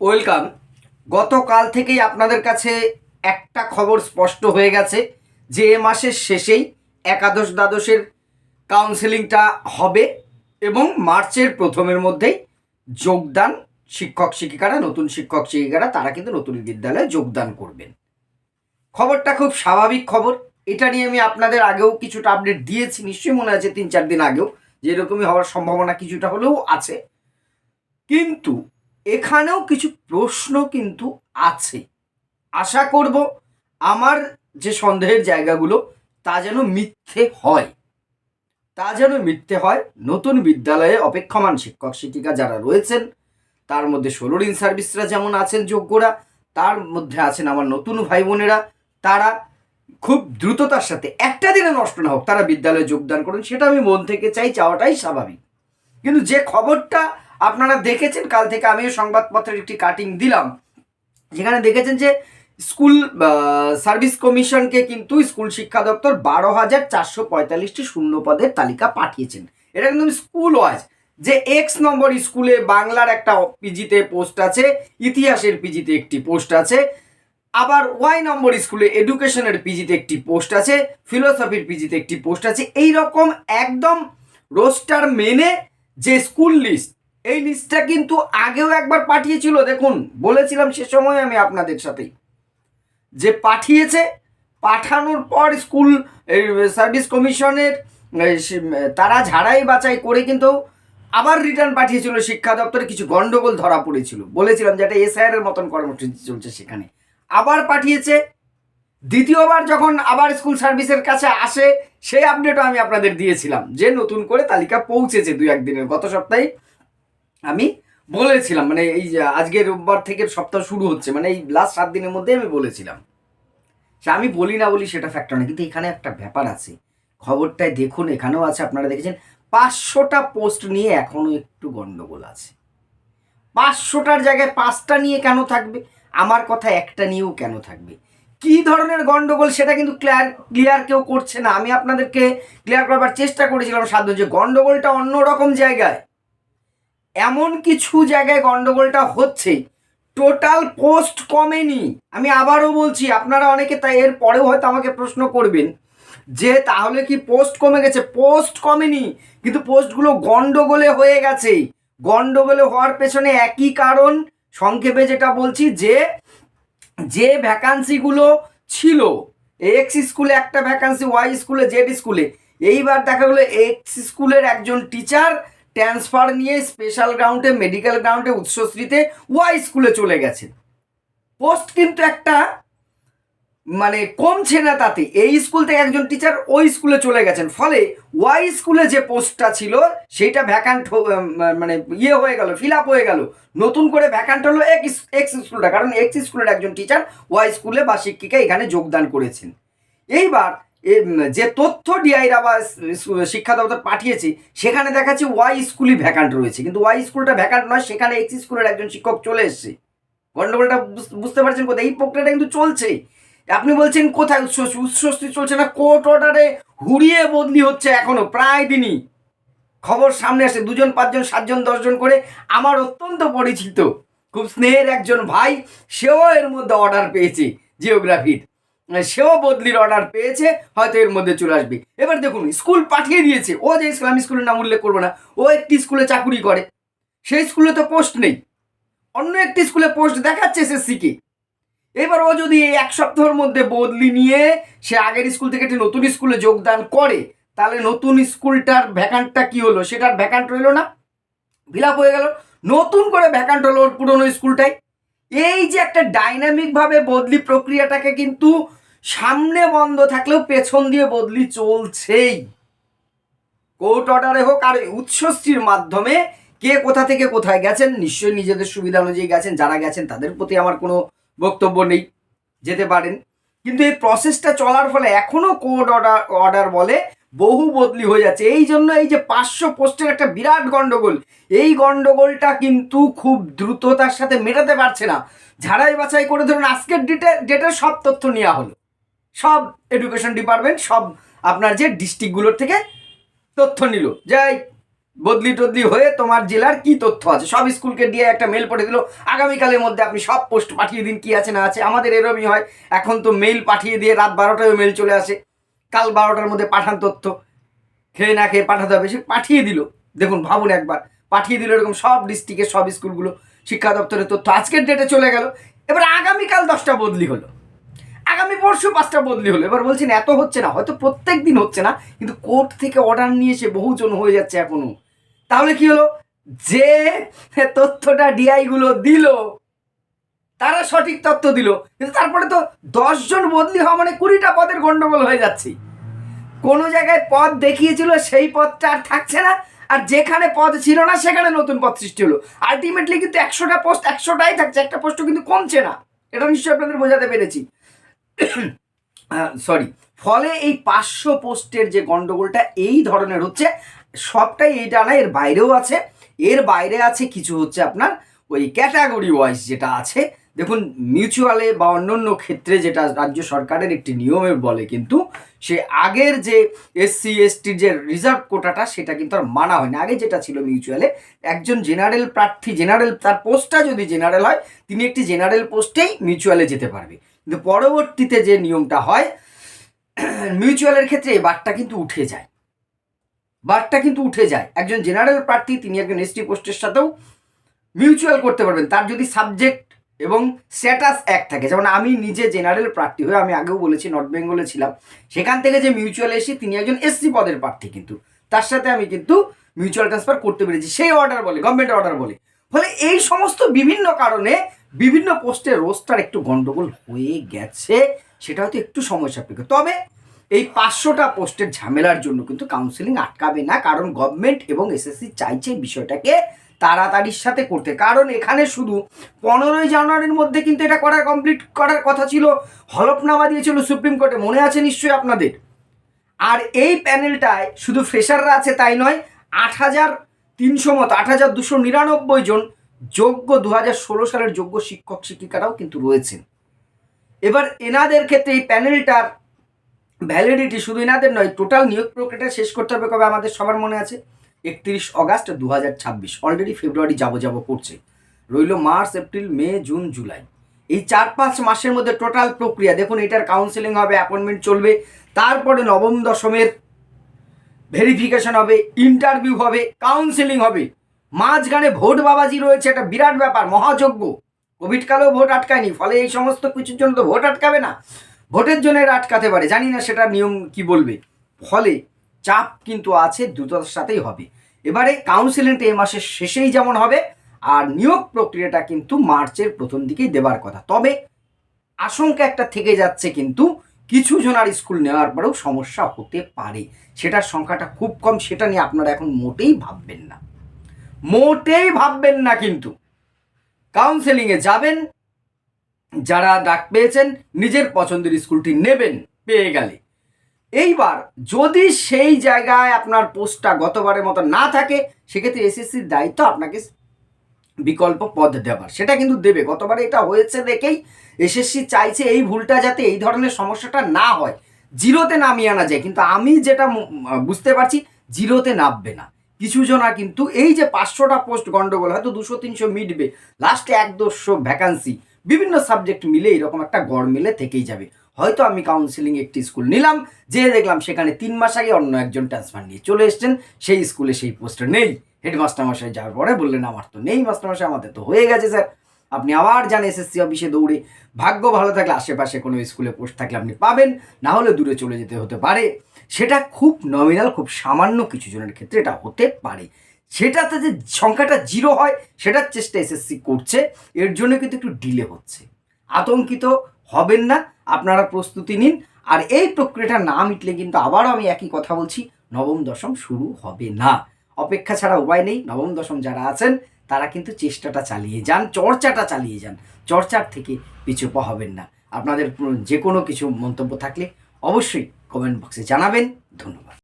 Welcome. গতকাল থেকেই আপনাদের কাছে একটা খবর স্পষ্ট হয়ে গেছে যে এ মাসের শেষেই একাদশ দ্বাদশের কাউন্সেলিংটা হবে এবং মার্চের প্রথমের মধ্যেই যোগদান শিক্ষক শিক্ষিকারা, নতুন শিক্ষক শিক্ষিকারা, তারা কিন্তু নতুন বিদ্যালয়ে যোগদান করবেন। খবরটা খুব স্বাভাবিক খবর। এটা নিয়ে আমি আপনাদের আগেও কিছুটা আপডেট দিয়েছি। নিশ্চয়ই মনে আছে তিন চার দিন আগেও যে এরকমই হওয়ার সম্ভাবনা কিছুটা হলেও আছে। কিন্তু এখানেও কিছু প্রশ্ন কিন্তু আছে। আশা করব আমার যে সন্দেহের জায়গাগুলো, তা যেন মিথ্যে হয়। তা যেন মিথ্যে হয়, নতুন বিদ্যালয়ে অপেক্ষমান শিক্ষক শিক্ষিকা যারা রয়েছেন, তার মধ্যে ষোলোর ইন সার্ভিসরা যেমন আছেন যোগ্যরা, তার মধ্যে আছেন আমার নতুন ভাই বোনেরা তারা খুব দ্রুততার সাথে, একটা দিনে নষ্ট না হোক, তারা বিদ্যালয়ে যোগদান করুন, সেটা আমি মন থেকে চাই, চাওয়াটাই স্বাভাবিক। কিন্তু যে খবরটা আপনারা দেখেছেন, কাল থেকে আমিও সংবাদপত্রের একটি কাটিং দিলাম। যেখানে দেখেছেন যে স্কুল সার্ভিস কমিশনকে কিন্তু স্কুল শিক্ষা দপ্তর বারো হাজার চারশো পঁয়তাল্লিশটি শূন্য পদের তালিকা পাঠিয়েছেন। এটা কিন্তু স্কুল ওয়াইজ। যে এক্স নম্বর স্কুলে বাংলার একটা পিজিতে পোস্ট আছে, ইতিহাসের পিজিতে একটি পোস্ট আছে, আবার ওয়াই নম্বর স্কুলে এডুকেশনের পিজিতে একটি পোস্ট আছে, ফিলোসফির পিজিতে একটি পোস্ট আছে এই রকম একদম রোস্টার মেনে যে স্কুল লিস্ট এই লিস্টটা কিন্তু আগেও একবার পাঠিয়েছিল, দেখুন, বলেছিলাম সে সময় আমি আপনাদের সাথে যে পাঠিয়েছে, পাঠানোর পর স্কুল সার্ভিস কমিশনের তারা ঝাড়াই বাছাই করে কিন্তু আবার রিটার্ন পাঠিয়েছিল শিক্ষা দপ্তরে, কিছু গন্ডগোল ধরা পড়েছিল। বলেছিলাম যে একটা এসআইআর মতন কর্মসূচি চলছে সেখানে। আবার পাঠিয়েছে, দ্বিতীয়বার যখন আবার স্কুল সার্ভিসের কাছে আসে, সেই আপডেটও আমি আপনাদের দিয়েছিলাম, যে নতুন করে তালিকা পৌঁছেছে দু একদিনের গত সপ্তাহে আমি বলেছিলাম মানে এই আজকে রোববার থেকে সপ্তাহ শুরু হচ্ছে মানে এই লাস্ট সাত দিনের মধ্যে আমি বলেছিলাম। সে আমি বলি না বলি সেটা ফ্যাক্টর না কিন্তু এখানে একটা ব্যাপার আছে। খবরটায় দেখুন, এখানেও আছে, আপনারা দেখেছেন, পাঁচশোটা পোস্ট নিয়ে এখনও একটু গণ্ডগোল আছে। পাঁচশোটার জায়গায় পাঁচটা নিয়ে কেন থাকবে? আমার কথা একটা নিয়েও কেন থাকবে? কি ধরনের গণ্ডগোল সেটা কিন্তু ক্লিয়ার ক্লিয়ার কেউ করছে না। আমি আপনাদেরকে ক্লিয়ার করবার চেষ্টা করেছিলাম সাধ্য যে গণ্ডগোলটা অন্য রকম জায়গায়। এমন কিছু জায়গায় গন্ডগোলটা হচ্ছে। টোটাল পোস্ট কমেনি। আমি আবারও বলছি, আপনারা অনেকে তাই এর পরেও হয়তো আমাকে প্রশ্ন করবেন যে তাহলে কি পোস্ট কমে গেছে? পোস্ট কমেনি, কিন্তু পোস্টগুলো গন্ডগোলে হয়ে গেছে। গন্ডগোলে হওয়ার পেছনে একই কারণ, সংক্ষেপে যেটা বলছি যে যে ভ্যাকান্সিগুলো ছিল এক্স স্কুলে একটা ভ্যাকান্সি ওয়াই স্কুলে জেড স্কুলে এইবার দেখা গেলো এক্স স্কুলের একজন টিচার ট্রান্সফার নিয়ে স্পেশাল গ্রাউন্ডে, মেডিকেল গ্রাউন্ডে, উৎসশ্রীতে ওয়াই স্কুলে চলে গেছে। পোস্ট কিন্তু একটা মানে কমছে না তাতে। এই স্কুল থেকে একজন টিচার ওই স্কুলে চলে গেছেন। ফলে ওয়াই স্কুলে যে পোস্টটা ছিল, সেইটা ভ্যাকান্ট মানে ইয়ে হয়ে গেল ফিল আপ হয়ে গেল। নতুন করে ভ্যাকান্ট হলো এক্স এক্স স্কুলটা। কারণ এক্স স্কুলের একজন টিচার ওয়াই স্কুলে বা শিক্ষিকা এখানে যোগদান করেছেন। এইবার যে তথ্য ডিআইরা বা শিক্ষা দপ্তর পাঠিয়েছে, সেখানে দেখাচ্ছে ওয়াই স্কুলই ভ্যাকান্ট রয়েছে। কিন্তু ওয়াই স্কুলটা ভ্যাকান্ট নয়, সেখানে এক্স স্কুলের একজন শিক্ষক চলে এসছে। গন্ডগোলটা বুঝ- বুঝতে পারছেন কোথায়? এই প্রক্রিয়াটা কিন্তু চলছে। আপনি বলছেন কোথায় উচ্ছ্বস্তি উচ্ছ্বস্তি চলছে না, কোর্ট অর্ডারে হুড়িয়ে বদলি হচ্ছে এখনও, প্রায় দিনই। খবর সামনে আসে দুজন, পাঁচজন, সাতজন, দশজন করে। আমার অত্যন্ত পরিচিত, খুব স্নেহের একজন ভাই, সেও এর মধ্যে অর্ডার পেয়েছে জিওগ্রাফির সেও বদলির অর্ডার পেয়েছে, হয়তো এর মধ্যে চলে আসবে। এবার দেখুন স্কুল পাঠিয়ে দিয়েছে। ও যে আমি স্কুলের নাম উল্লেখ করব না। ও একটি স্কুলে চাকুরি করে। সেই স্কুলে তো পোস্ট নেই। অন্য একটি স্কুলে পোস্ট দেখাচ্ছে সে এসএসসিকে এবার ও যদি এই এক সপ্তাহের মধ্যে বদলি নিয়ে সে আগের স্কুল থেকে একটি নতুন স্কুলে যোগদান করে, তাহলে নতুন স্কুলটার ভ্যাকান্টটা কি হলো? সেটার ভ্যাকান্ট রইল না। ফিল আপ হয়ে গেল। নতুন করে ভ্যাকান্ট হলো ওর পুরনো স্কুলটাই এই যে একটা ডাইনামিকভাবে বদলি প্রক্রিয়াটাকে কিন্তু সামনে বন্ধ থাকলেও পেছন দিয়ে বদলি চলছেই। কোর্ট অর্ডারে হোক আর উৎসশ্রীর মাধ্যমে কে কোথা থেকে কোথায় গেছেন, নিশ্চয়ই নিজেদের সুবিধা অনুযায়ী গেছেন, যারা গেছেন তাদের প্রতি আমার কোনো বক্তব্য নেই, যেতে পারেন। কিন্তু এই প্রসেসটা চলার ফলে এখনও কোর্ট অর্ডার অর্ডার বলে বহু বদলি হয়ে যাচ্ছে। এই জন্য এই যে পাঁচশো পোস্টের একটা বিরাট গন্ডগোল, এই গন্ডগোলটা কিন্তু খুব দ্রুততার সাথে মেটাতে পারছে না। ঝাড়াই বাছাই করে ধরুন, আজকের ডেটে ডেটের সব তথ্য নেওয়া হলো। সব এডুকেশন ডিপার্টমেন্ট সব আপনার যে ডিস্ট্রিক্টগুলোর থেকে তথ্য নিল। যাই, বদলি টদলি হয়ে তোমার জেলার কি তথ্য আছে? সব স্কুলকে দিয়ে একটা মেল পাঠিয়ে দিল, আগামীকালের মধ্যে আপনি সব পোস্ট পাঠিয়ে দিন, কি আছে না আছে। আমাদের এরমই হয়, এখন তো মেল পাঠিয়ে দিয়ে রাত বারোটায় মেল চলে আসে। কাল বারোটার মধ্যে পাঠান তথ্য, খেয়ে না খেয়ে পাঠাতে হবে। সে পাঠিয়ে দিল। দেখুন, ভাবুন একবার, পাঠিয়ে দিল এরকম সব ডিস্ট্রিক্টের সব স্কুলগুলো, শিক্ষা দপ্তরের তথ্য। আজকের ডেটে চলে গেল। এবার আগামীকাল দশটা বদলি হলো। আগামী পরশু পাঁচটা বদলি হলো। এবার বলছেন এত হচ্ছে না, হয়তো প্রত্যেক দিন হচ্ছে না, কিন্তু কোর্ট থেকে অর্ডার নিয়ে এসে বহুজন হয়ে যাচ্ছে এখনও। তাহলে কি হলো? যে তথ্যটা ডিআই গুলো দিল, তারা সঠিক তথ্য দিল, কিন্তু তারপরে তো দশজন বদলি হওয়া মানে কুড়িটা পদের গন্ডগোল হয়ে যাচ্ছে। কোনো জায়গায় পদ দেখিয়েছিল, সেই পদটা আর থাকছে না, আর যেখানে পদ ছিল না, সেখানে নতুন পদ সৃষ্টি হলো। আলটিমেটলি কিন্তু একশোটা পোস্ট একশোটাই থাকছে, একটা পোস্টও কিন্তু কমছে না। এটা নিশ্চয়ই আপনাদের বোঝাতে পেরেছি। সরি ফলে এই পাঁচশো পোস্টের যে গন্ডগোলটা, এই ধরনের হচ্ছে, সবটাই এইটা না এর বাইরেও আছে। এর বাইরে আছে কিছু হচ্ছে আপনার ওই ক্যাটাগরি ওয়াইজ যেটা আছে। দেখুন মিউচুয়ালে বা অন্যান্য ক্ষেত্রে যেটা রাজ্য সরকারের একটি নিয়মের বলে কিন্তু, সে আগের যে এসসি এসটির যে রিজার্ভ কোটাটা সেটা কিন্তু আর মানা হয় না আগে যেটা ছিল মিউচুয়ালে একজন জেনারেল প্রার্থী জেনারেল তার পোস্টটা যদি জেনারেল হয়, তিনি একটি জেনারেল পোস্টেই মিউচুয়ালে যেতে পারবে। কিন্তু পরবর্তীতে যে নিয়মটা হয় মিউচুয়ালের ক্ষেত্রে এই বারটা কিন্তু উঠে যায়। বারটা কিন্তু উঠে যায়। একজন জেনারেল প্রার্থী, তিনি একজন এসটি পোস্টের সাথেও মিউচুয়াল করতে পারবেন। তার যদি সাবজেক্ট এবং স্ট্যাটাস এক থাকে, যেমন আমি নিজে জেনারেল প্রার্থী হয়ে, আমি আগেও বলেছি নর্থ বেঙ্গলে ছিলাম, সেখান থেকে যে মিউচুয়াল এসে তিনি একজন এসসি পদের প্রার্থী কিন্তু। তার সাথে আমি কিন্তু মিউচুয়াল ট্রান্সফার করতে পেরেছি। সেই অর্ডার বলে গভর্নমেন্ট অর্ডার বলে। ফলে এই সমস্ত বিভিন্ন কারণে বিভিন্ন পোস্টের রোস্টার একটু গন্ডগোল হয়ে গেছে সেটা হয়তো একটু সময় সাপেক্ষ। তবে এই পাঁচশোটা পোস্টের ঝামেলার জন্য কিন্তু কাউন্সিলিং আটকাবে না, কারণ গভর্নমেন্ট এবং এসএসসি চাইছে বিষয়টাকে তাড়াতাড়ির সাথে করতে। কারণ এখানে শুধু পনেরোই জানুয়ারির মধ্যে কিন্তু এটা করার কমপ্লিট করার কথা ছিল, হলফনামা দিয়েছিল সুপ্রিম কোর্টে, মনে আছে নিশ্চয়ই আপনাদের? আর এই প্যানেলটায় শুধু ফ্রেশাররা আছে তাই নয়, আট হাজার তিনশো মতো, আট হাজার দুশো নিরানব্বই জন যোগ্য দু হাজার ষোলো সালের যোগ্য শিক্ষক শিক্ষিকারাও কিন্তু রয়েছেন। এবার এনাদের ক্ষেত্রে এই প্যানেলটার ভ্যালিডিটি শুধু এনাদের নয় টোটাল নিয়োগ প্রক্রিয়াটা শেষ করতে হবে কবে আমাদের সবার মনে আছে? একত্রিশ অগাস্ট দু হাজার ছাব্বিশ অলরেডি ফেব্রুয়ারি যাব যাব করছে। রইল March April May June July এই চার পাঁচ মাসের মধ্যে টোটাল প্রক্রিয়া, দেখুন এটার কাউন্সেলিং হবে অ্যাপয়েন্টমেন্ট চলবে, তারপরে নবম দশমের ভেরিফিকেশন হবে ইন্টারভিউ হবে কাউন্সেলিং হবে। মাঝখানে ভোট বাবাজি রয়েছে, একটা বিরাট ব্যাপার, মহাযজ্ঞ। কোভিড কালেও ভোট আটকায়নি, ফলে এই সমস্ত কিছুর জন্য তো ভোট আটকাবে না। ভোটের জন্য এরা আটকাতে পারে, জানি না সেটা নিয়ম কি বলবে। ফলে চাপ কিন্তু আছে, দ্রুততার সাথেই হবে। এবারে কাউন্সিলিংটা এই মাসের শেষেই যেমন হবে, আর নিয়োগ প্রক্রিয়াটা কিন্তু মার্চের প্রথম দিকেই দেবার কথা। তবে আশঙ্কা একটা থেকে যাচ্ছে কিন্তু, কিছু জনার স্কুল নেওয়ার পরেও সমস্যা হতে পারে। সেটার সংখ্যাটা খুব কম, সেটা নিয়ে আপনারা এখন মোটেই ভাববেন না। মোটেই ভাববেন না কিন্তু। কাউন্সেলিংয়ে যাবেন, যারা ডাক পেয়েছেন, নিজের পছন্দের স্কুলটি নেবেন, পেয়ে গেলে। এইবার যদি সেই জায়গায় আপনার পোস্টটা গতবারের মতো না থাকে, সেক্ষেত্রে এসএসসির দায়িত্ব আপনাকে বিকল্প পদ দেওয়ার সেটা কিন্তু দেবে। গতবারে এটা হয়েছে দেখেই এসএসসি চাইছে এই ভুলটা যাতে এই ধরনের সমস্যাটা না হয়। জিরোতে নামিয়ে আনা যায়। কিন্তু আমি যেটা বুঝতে পারছি, জিরোতে নামবে না। কিছু জনা কিন্তু এই যে পাঁচশোটা পোস্ট গন্ডগোল হয়তো দুশো, তিনশো মিটবে। লাস্টে এক দুশো ভ্যাকান্সি বিভিন্ন সাবজেক্ট মিলে এরকম একটা গড় মিলে থেকেই যাবে। হয়তো আমি কাউন্সিলিং একটি স্কুল নিলাম যে দেখলাম সেখানে তিন মাস আগে অন্য একজন ট্রান্সফার নিয়ে চলে এসছেন, সেই স্কুলে সেই পোস্টে নেই। হেডমাস্টার মশাই যাওয়ার পরে বললেন, আমার তো নেই মাস্টারমশাই আমাদের তো হয়ে গেছে স্যার আপনি আবার যান এসএসসি অফিসে দৌড়ে। ভাগ্য ভালো থাকলে আশেপাশে কোনো স্কুলে পোস্ট থাকলে আপনি পাবেন, না হলে দূরে চলে যেতে হতে পারে। সেটা খুব নমিনাল খুব সামান্য কিছু জনের ক্ষেত্রে এটা হতে পারে। সেটাতে যে সংখ্যাটা জিরো হয়, সেটার চেষ্টা এসএসসি করছে, এর জন্য কিন্তু একটু ডিলে হচ্ছে। আতঙ্কিত হবেন না, আপনারা প্রস্তুতি নিন। আর এই প্রক্রিয়াটা না মিটলে কিন্তু আবারও আমি একই কথা বলছি, নবম দশম শুরু হবে না। অপেক্ষা ছাড়া উপায় নেই, নবম দশম যারা আছেন তারা কিন্তু চেষ্টাটা চালিয়ে যান, চর্চাটা চালিয়ে যান। চর্চার থেকে পিছু হবেন না। আপনাদের যে কোনো কিছু মন্তব্য থাকলে অবশ্যই কমেন্ট বক্সে জানাবেন। ধন্যবাদ।